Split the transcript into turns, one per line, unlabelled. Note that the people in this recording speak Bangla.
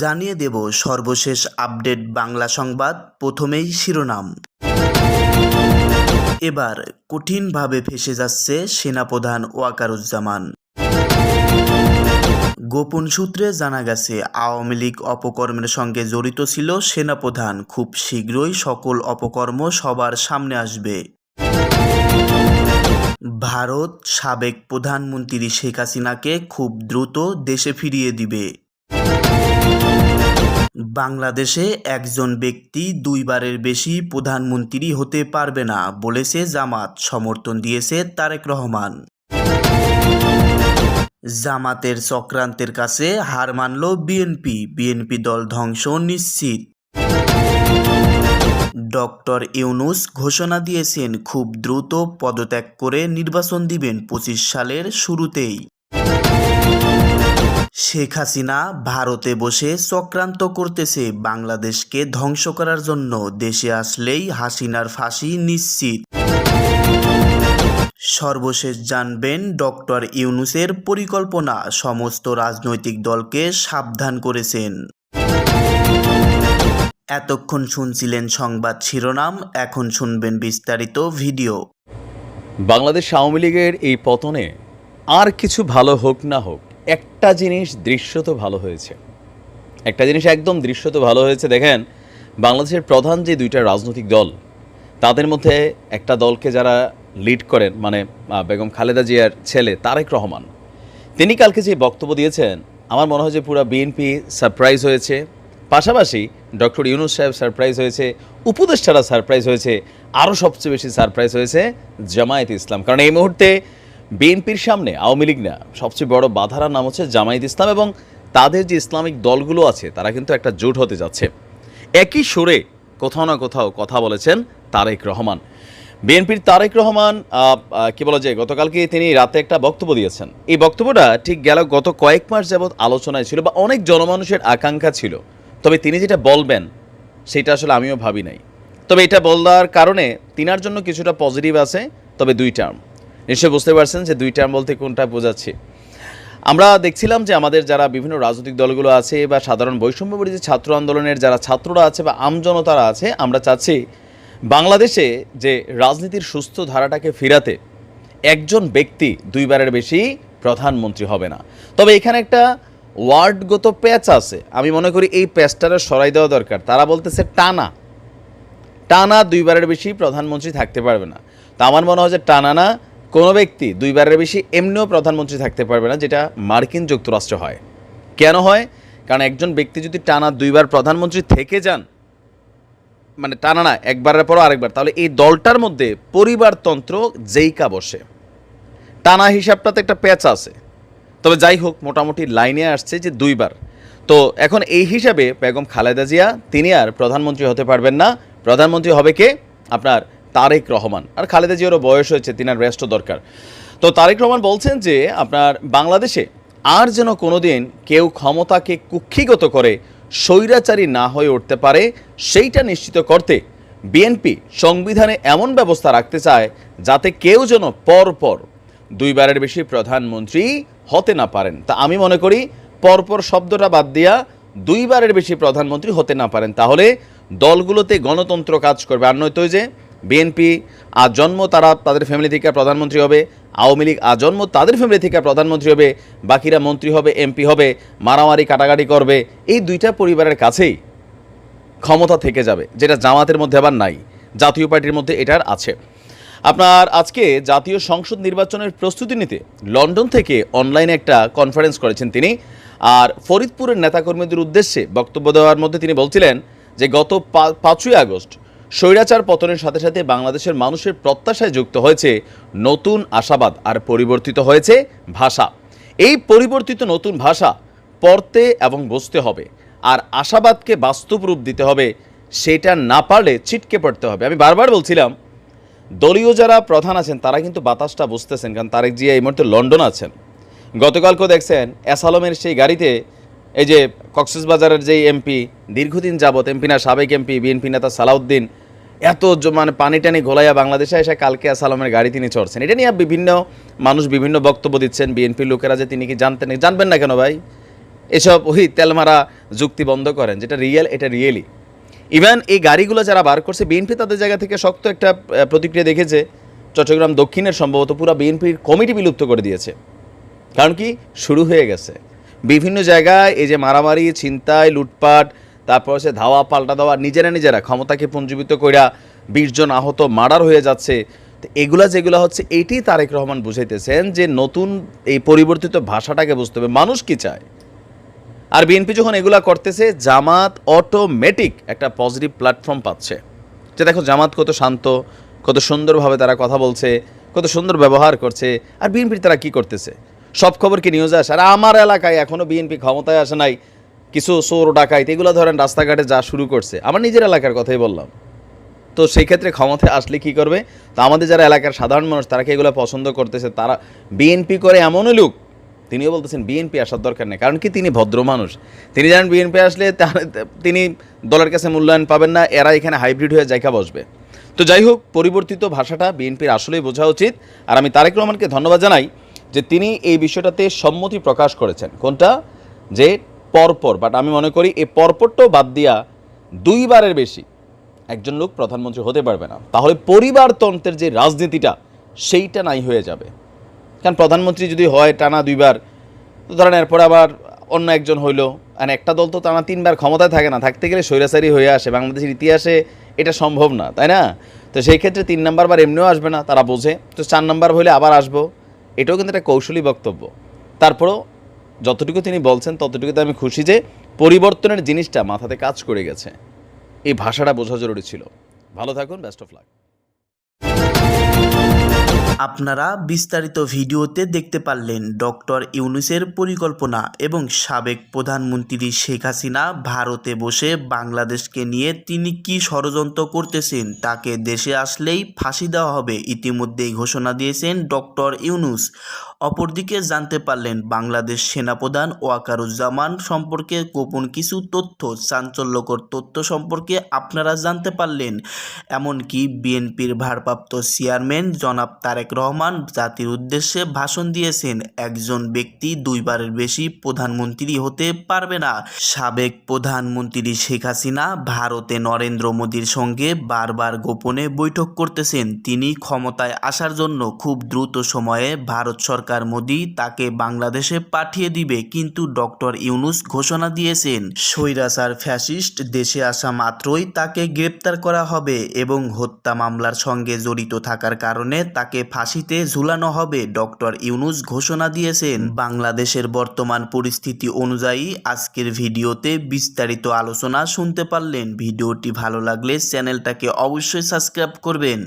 জানিয়ে দেব সর্বশেষ আপডেট বাংলা সংবাদ, প্রথমেই শিরোনাম। এবার কঠিনভাবে ফেসে যাচ্ছে সেনাপ্রধান ওয়াকারুজ্জামান। গোপন সূত্রে জানা গেছে, আওয়ামী লীগ অপকর্মের সঙ্গে জড়িত ছিল সেনাপ্রধান। খুব শীঘ্রই সকল অপকর্ম সবার সামনে আসবে। ভারত সাবেক প্রধানমন্ত্রী শেখ হাসিনাকে খুব দ্রুত দেশে ফিরিয়ে দিবে। বাংলাদেশে একজন ব্যক্তি দুইবারের বেশি প্রধানমন্ত্রী হতে পারবে না, বলেছে জামাত। সমর্থন দিয়েছে তারেক রহমান। জামাতের চক্রান্তের কাছে হার মানল বিএনপি। বিএনপি দল ধ্বংস নিশ্চিত। ডক্টর ইউনুস ঘোষণা দিয়েছেন, খুব দ্রুত পদত্যাগ করে নির্বাচন দিবেন পঁচিশ সালের শুরুতেই। শেখ হাসিনা ভারতে বসে চক্রান্ত করতেছে বাংলাদেশকে ধ্বংস করার জন্য। দেশে আসলেই হাসিনার ফাঁসি নিশ্চিত। সর্বশেষ জানবেন ডক্টর ইউনুসের পরিকল্পনা। সমস্ত রাজনৈতিক দলকে সাবধান করেছেন। এতক্ষণ শুনছিলেন সংবাদ শিরোনাম, এখন শুনবেন বিস্তারিত ভিডিও।
বাংলাদেশ আওয়ামী লীগের এই পতনে আর কিছু ভালো হোক না হোক একটা জিনিস দৃশ্যত ভালো হয়েছে। একটা জিনিস একদম দৃশ্যত ভালো হয়েছে, দেখেন, বাংলাদেশের প্রধান যে দুইটা রাজনৈতিক দল, তাদের মধ্যে একটা দলকে যারা লিড করেন মানে বেগম খালেদা জিয়ার ছেলে তারেক রহমান, তিনি কালকে যে বক্তব্য দিয়েছেন, আমার মনে হয় যে পুরো বিএনপি সারপ্রাইজ হয়েছে। পাশাপাশি ডক্টর ইউনুস সাহেব সারপ্রাইজ হয়েছে, উপদেষ্টারা সারপ্রাইজ হয়েছে, আরও সবচেয়ে বেশি সারপ্রাইজ হয়েছে জামায়াত ইসলাম। কারণ এই মুহূর্তে বিএনপির সামনে আওয়ামী লীগ না সবচেয়ে বড় বাধারার নাম হচ্ছে জামায়াত ইসলাম এবং তাদের যে ইসলামিক দলগুলো আছে, তারা কিন্তু একটা জোট হতে যাচ্ছে। একই সুরে কোথাও না কোথাও কথা বলেছেন তারেক রহমান। বিএনপির তারেক রহমান কি বলা যায়, গতকালকে তিনি রাতে একটা বক্তব্য দিয়েছেন। এই বক্তব্যটা ঠিক গেল গত কয়েক মাস যাবৎ আলোচনায় ছিল বা অনেক জনমানুষের আকাঙ্ক্ষা ছিল। তবে তিনি যেটা বলবেন, সেটা আসলে আমিও ভাবি নাই। তবে এটা বলার কারণে তিনার জন্য কিছুটা পজিটিভ আছে, তবে দুই টার্ম নিশ্চয়ই বুঝতে পারছেন যে দুই টার্ম বলতে কোনটা বোঝাচ্ছি। আমরা দেখছিলাম যে আমাদের যারা বিভিন্ন রাজনৈতিক দলগুলো আছে বা সাধারণ বৈষম্যবাদী যে ছাত্র আন্দোলনের যারা ছাত্ররা আছে বা আমজনতারা আছে, আমরা চাচ্ছি বাংলাদেশে যে রাজনীতির সুস্থ ধারাটাকে ফিরাতে একজন ব্যক্তি দুইবারের বেশি প্রধানমন্ত্রী হবে না। তবে এখানে একটা ওয়ার্ডগত প্যাচ আছে। আমি মনে করি এই প্যাচটারে সরাই দেওয়া দরকার। তারা বলতেছে টানা। টানা দুইবারের বেশি প্রধানমন্ত্রী থাকতে পারবে না। তা আমার মনে হয় যে টানা না কোনো ব্যক্তি দুইবারের বেশি এমনিও প্রধানমন্ত্রী থাকতে পারবে না, যেটা মার্কিন যুক্তরাষ্ট্র হয়। কেন হয়? কারণ একজন ব্যক্তি যদি টানা দুইবার প্রধানমন্ত্রী থেকে যান মানে টানা না, একবারের পরও আরেকবার, তাহলে এই দলটার মধ্যে পরিবারতন্ত্র যেইকা বসে। টানা হিসাবটাতে একটা প্যাচ আছে। তবে যাই হোক, মোটামুটি লাইনে আসছে যে দুইবার। তো এখন এই হিসাবে বেগম খালেদা জিয়া, তিনি আর প্রধানমন্ত্রী হতে পারবেন না। প্রধানমন্ত্রী হবে কে? আপনার তারেক রহমান। আর খালেদা জিয়ারও বয়স হয়েছে, তিনার রেস্টও দরকার। তো তারেক রহমান বলছেন যে, আপনার বাংলাদেশে আর যেন কোনোদিন কেউ ক্ষমতাকে কুক্ষিগত করে স্বৈরাচারী না হয়ে উঠতে পারে, সেইটা নিশ্চিত করতে বিএনপি সংবিধানে এমন ব্যবস্থা রাখতে চায় যাতে কেউ যেন পর পর দুইবারের বেশি প্রধানমন্ত্রী হতে না পারেন। তা আমি মনে করি, পরপর শব্দটা বাদ দিয়া দুইবারের বেশি প্রধানমন্ত্রী হতে না পারেন, তাহলে দলগুলোতে গণতন্ত্র কাজ করবে। আর নয়তো যে বিএনপি আজন্ম তারা তাদের ফ্যামিলি থেকে প্রধানমন্ত্রী হবে। আওয়ামী লীগ আজন্ম তাদের ফ্যামিলি থেকে প্রধানমন্ত্রী হবে। বাকিরা মন্ত্রী হবে এমপি হবে, মারামারি কাটাকাটি করবে। এই দুইটা পরিবারের কাছেই ক্ষমতা থেকে যাবে, যেটা জামাতের মধ্যে আবার নাই। জাতীয় পার্টির মধ্যে এটার আছে। আপনার আজকে জাতীয় সংসদ নির্বাচনের প্রস্তুতি নিতে লন্ডন থেকে অনলাইনে একটা কনফারেন্স করেছেন তিনি। আর ফরিদপুরের নেতাকর্মীদের উদ্দেশ্যে বক্তব্য দেওয়ার মধ্যে তিনি বলছিলেন যে, গত পাঁচই আগস্ট স্বৈরাচার পতনের সাথে সাথে বাংলাদেশের মানুষের প্রত্যাশায় যুক্ত হয়েছে নতুন আশাবাদ আর পরিবর্তিত হয়েছে ভাষা। এই পরিবর্তিত নতুন ভাষা পড়তে এবং বুঝতে হবে। আর আশাবাদকে বাস্তব রূপ দিতে হবে, সেটা না পারলে ছিটকে পড়তে হবে। আমি বারবার বলছিলাম, দলীয় যারা প্রধান আছেন, তারা কিন্তু বাতাসটা বুঝতেছেন, কারণ তারেক জিয়া এই মুহূর্তে লন্ডন আছেন। গতকালকেও দেখছেন অ্যাসালমের সেই গাড়িতে এই যে কক্সবাজারের যেই এমপি, দীর্ঘদিন যাবৎ এমপি না, সাবেক এমপি, বিএনপি নেতা সালাউদ্দিন এত মানে পানি টানি ঘোলাইয়া বাংলাদেশে এসে কালকে আসালামের গাড়ি তিনি চড়ছেন। এটা নিয়ে বিভিন্ন মানুষ বিভিন্ন বক্তব্য দিচ্ছেন বিএনপির লোকেরা যে তিনি কি জানতেন জানবেন না কেন ভাই? এসব ওই তেলমারা যুক্তি বন্ধ করেন, যেটা রিয়েল এটা রিয়েলি ইভেন এই গাড়িগুলো যারা বার করছে, বিএনপি তাদের জায়গা থেকে শক্ত একটা প্রতিক্রিয়া দেখেছে। চট্টগ্রাম দক্ষিণের সম্ভবত পুরো বিএনপির কমিটি বিলুপ্ত করে দিয়েছে। কারণ কি? শুরু হয়ে গেছে। বিভিন্ন জায়গায় এই যে মারামারি, ছিনতাই, লুটপাট তারপর হচ্ছে ধাওয়া পাল্টা দেওয়া নিজেরা নিজেরা ক্ষমতাকে পুঞ্জীবিত করিয়া বিশ জন আহত, মার্ডার হয়ে যাচ্ছে। তো এগুলা যেগুলো হচ্ছে এইটি তারেক রহমান বুঝাইতেছেন যে নতুন এই পরিবর্তিত ভাষাটাকে বুঝতে হবে। মানুষ কি চায়? আর বিএনপি যখন এগুলা করতেছে, জামাত অটোমেটিক একটা পজিটিভ প্ল্যাটফর্ম পাচ্ছে। যে দেখো, জামাত কত শান্ত, কত সুন্দরভাবে তারা কথা বলছে, কত সুন্দর ব্যবহার করছে, আর বিএনপির তারা কি করতেছে? সব খবর কি নিউজে আসে? আর আমার এলাকায় এখনও বিএনপি ক্ষমতায় আসে নাই। কিছু চোর, ডাকাইত, এগুলো ধরেন রাস্তাঘাটে যা শুরু করছে। আমার নিজের এলাকার কথাই বললাম। তো সেই ক্ষেত্রে ক্ষমতায় আসলে কি করবে? তো আমাদের যারা এলাকার সাধারণ মানুষ, তারা কি এগুলো পছন্দ করতেছে? তারা বিএনপি করে এমনই লোক, তিনিও বলতেছেন বিএনপি আসার দরকার নেই। কারণ কি? তিনি ভদ্র মানুষ। তিনি জানেন বিএনপি আসলে তিনি দলের কাছে মূল্যায়ন পাবেন না, এরা এখানে হাইব্রিড হয়ে জায়গা বসবে। তো যাই হোক, পরিবর্তিত ভাষাটা বিএনপির আসলেই বোঝা উচিত। আর আমি তারেক রহমানকে ধন্যবাদ জানাই যে তিনি এই বিষয়টাতে সম্মতি প্রকাশ করেছেন। কোনটা? যে পরপর বাট আমি মনে করি এই পরপরটাও বাদ দিয়া দুইবারের বেশি একজন লোক প্রধানমন্ত্রী হতে পারবে না। তাহলে পরিবারতন্ত্রের যে রাজনীতিটা, সেইটা নাই হয়ে যাবে। কারণ প্রধানমন্ত্রী যদি হয় টানা দুইবার ধরেন এরপর আবার অন্য একজন হইল। আর একটা দল তো টানা তিনবার ক্ষমতায় থাকে না, থাকতে গেলে স্বৈরাচারী হয়ে আসে। বাংলাদেশের ইতিহাসে এটা সম্ভব না, তাই না? তো সেই ক্ষেত্রে তিন নাম্বার বার এমনিও আসবে না, তারা বোঝে। তো চার নাম্বার হলে আবার আসব। এটাও কিন্তু একটা কৌশলী বক্তব্য। তারপরও যতটুকু তিনি বলছেন, ততটুকুতে আমি খুশি যে পরিবর্তনের জিনিসটা মাথাতে কাজ করে গেছে। এই ভাষাটা বোঝা জরুরি ছিল। ভালো থাকুন বেস্ট অফ লাক
আপনারা বিস্তারিত ভিডিওতে দেখতে পারলেন ডক্টর ইউনুসের পরিকল্পনা এবং সাবেক প্রধানমন্ত্রী শেখ হাসিনা ভারতে বসে বাংলাদেশকে নিয়ে তিনি কি ষড়যন্ত্র করতেছেন, তাকে দেশে আসলেই ফাঁসি দেওয়া হবে ইতিমধ্যেই ঘোষণা দিয়েছেন ডক্টর ইউনুস। অপরদিকে জানতে পারলেন বাংলাদেশ সেনাপ্রধান ওয়াকারুজ্জামান সম্পর্কে গোপন কিছু তথ্য, চাঞ্চল্যকর তথ্য সম্পর্কে আপনারা জানতে পারলেন। এমনকি বিএনপির ভারপ্রাপ্ত চেয়ারম্যান জনাব তারেক রহমান জাতির উদ্দেশ্যে ভাষণ দিয়েছেন। একজন ব্যক্তি দুইবারের বেশি প্রধানমন্ত্রী হতে পারবে না। সাবেক প্রধানমন্ত্রী শেখ হাসিনা ভারতে নরেন্দ্র মোদীর সঙ্গে বারবার গোপনে বৈঠক করতেছেন। তিনি ক্ষমতায় আসার জন্য খুব দ্রুত সময়ে ভারত সরকার মোদী তাকে বাংলাদেশে পাঠিয়ে দিবে কিন্তু ডক্টর ইউনুস ঘোষণা দিয়েছেন, স্বৈরাচার ফ্যাসিস্ট দেশে আসা মাত্রই তাকে গ্রেপ্তার করা হবে এবং হত্যা মামলার সঙ্গে জড়িত থাকার কারণে তাকে ফাঁসিতে ঝুলানো হবে, ডক্টর ইউনুস ঘোষণা দিয়েছেন। বাংলাদেশের বর্তমান পরিস্থিতি অনুযায়ী আজকের ভিডিওতে বিস্তারিত আলোচনা শুনতে পারলেন। ভিডিওটি ভালো লাগলে চ্যানেলটাকে অবশ্যই সাবস্ক্রাইব করবেন।